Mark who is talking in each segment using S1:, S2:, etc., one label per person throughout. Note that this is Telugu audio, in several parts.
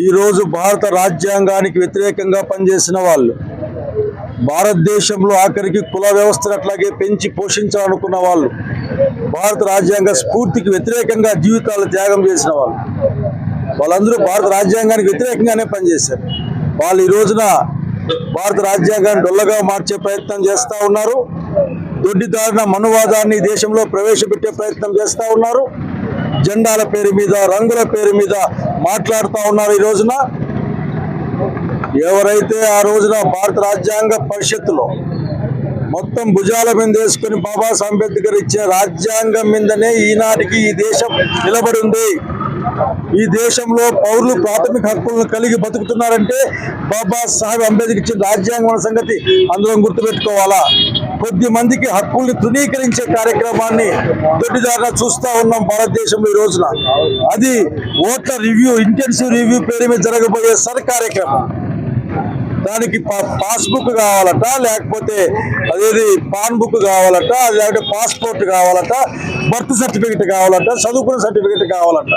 S1: ఈరోజు భారత రాజ్యాంగానికి వ్యతిరేకంగా పనిచేసిన వాళ్ళు భారతదేశంలో ఆఖరికి కుల వ్యవస్థను అట్లాగే పెంచి పోషించాలనుకున్న వాళ్ళు భారత రాజ్యాంగ స్ఫూర్తికి వ్యతిరేకంగా జీవితాలు త్యాగం చేసిన వాళ్ళు. వాళ్ళందరూ భారత రాజ్యాంగానికి వ్యతిరేకంగానే పనిచేశారు. వాళ్ళు ఈ రోజున భారత రాజ్యాంగాన్ని డొల్లగా మార్చే ప్రయత్నం చేస్తూ ఉన్నారు. దొడ్డిదారిన మనువాదాన్ని దేశంలో ప్రవేశపెట్టే ప్రయత్నం చేస్తూ ఉన్నారు. జెండాల పేరు మీద రంగుల పేరు మీద మాట్లాడుతూ ఉన్నారు ఈ రోజున. ఎవరైతే ఆ రోజున భారత రాజ్యాంగ పరిషత్తులో మొత్తం భుజాల మీద వేసుకుని బాబాసాహెబ్ అంబేద్కర్ ఇచ్చే రాజ్యాంగం మీదనే ఈనాటికి ఈ దేశం నిలబడి ఉంది. ఈ దేశంలో పౌరులు ప్రాథమిక హక్కులను కలిగి బతుకుతున్నారంటే బాబా సాహెబ్ అంబేద్కర్ ఇచ్చిన రాజ్యాంగం సంగతి అందరం గుర్తుపెట్టుకోవాలా? కొద్ది మందికి హక్కుల్ని తృణీకరించే కార్యక్రమాన్ని దొడ్డిదారిన చూస్తూ ఉన్నాం భారతదేశంలో ఈ రోజున. అది ఓట్ల రివ్యూ ఇంటెన్సివ్ రివ్యూ పేరు మీద జరగబోయే సర్ కార్యక్రమం. దానికి పా- పాస్బుక్ కావాలట లేకపోతే అదేది పాన్ బుక్ కావాలట లేకపోతే పాస్పోర్ట్ కావాలట బర్త్ సర్టిఫికెట్ కావాలట చదువుకున్న సర్టిఫికెట్ కావాలట.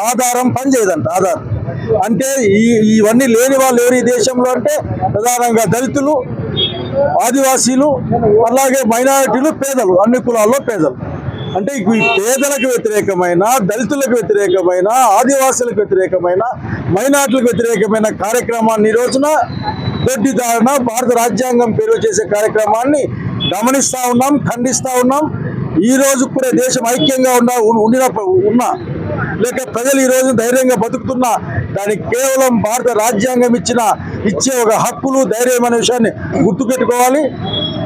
S1: ఆధారం పనిచేయదంట ఆధారం. అంటే ఈ ఇవన్నీ లేని వాళ్ళు ఎవరు ఈ దేశంలో అంటే ప్రధానంగా దళితులు ఆదివాసీలు అలాగే మైనారిటీలు పేదలు అన్ని కులాల్లో పేదలు. అంటే ఈ పేదలకు వ్యతిరేకమైన దళితులకు వ్యతిరేకమైన ఆదివాసులకు వ్యతిరేకమైన మైనార్టీలకు వ్యతిరేకమైన కార్యక్రమాన్ని ఈ రోజున దొడ్డిదారిన భారత రాజ్యాంగం పేరు చేసే కార్యక్రమాన్ని గమనిస్తూ ఉన్నాం ఖండిస్తూ ఉన్నాం. ఈ రోజు కూడా దేశం ఐక్యంగా ఉన్న ఉండిన ఉన్నా లేక ప్రజలు ఈ రోజు ధైర్యంగా బతుకుతున్నా దానికి కేవలం భారత రాజ్యాంగం ఇచ్చిన ఇచ్చే ఒక హక్కులు ధైర్యం అనే విషయాన్ని గుర్తుపెట్టుకోవాలి.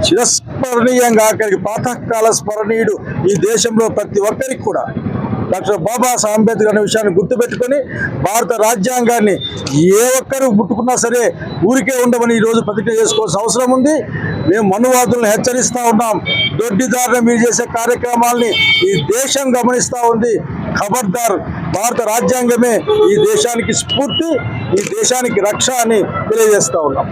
S1: చిరస్మరణీయంగా అక్కడికి పాతకాల స్మరణీయుడు ఈ దేశంలో ప్రతి ఒక్కరికి కూడా డాక్టర్ బాబాసాహెబ్ అంబేద్కర్ అనే విషయాన్ని గుర్తుపెట్టుకొని భారత రాజ్యాంగాన్ని ఏ ఒక్కరు ముట్టుకున్నా సరే ఊరికే ఉండమని ఈ రోజు ప్రతిజ్ఞ చేసుకోవాల్సిన అవసరం ఉంది. మేము మనువాదులను హెచ్చరిస్తూ ఉన్నాం. దొడ్డిదారిన మీరు చేసే కార్యక్రమాల్ని ఈ దేశం గమనిస్తూ ఉంది. ఖబర్దార్ భారత రాజ్యాంగమే ఈ దేశానికి స్ఫూర్తి ఈ దేశానికి రక్ష అని తెలియజేస్తా ఉన్నాం.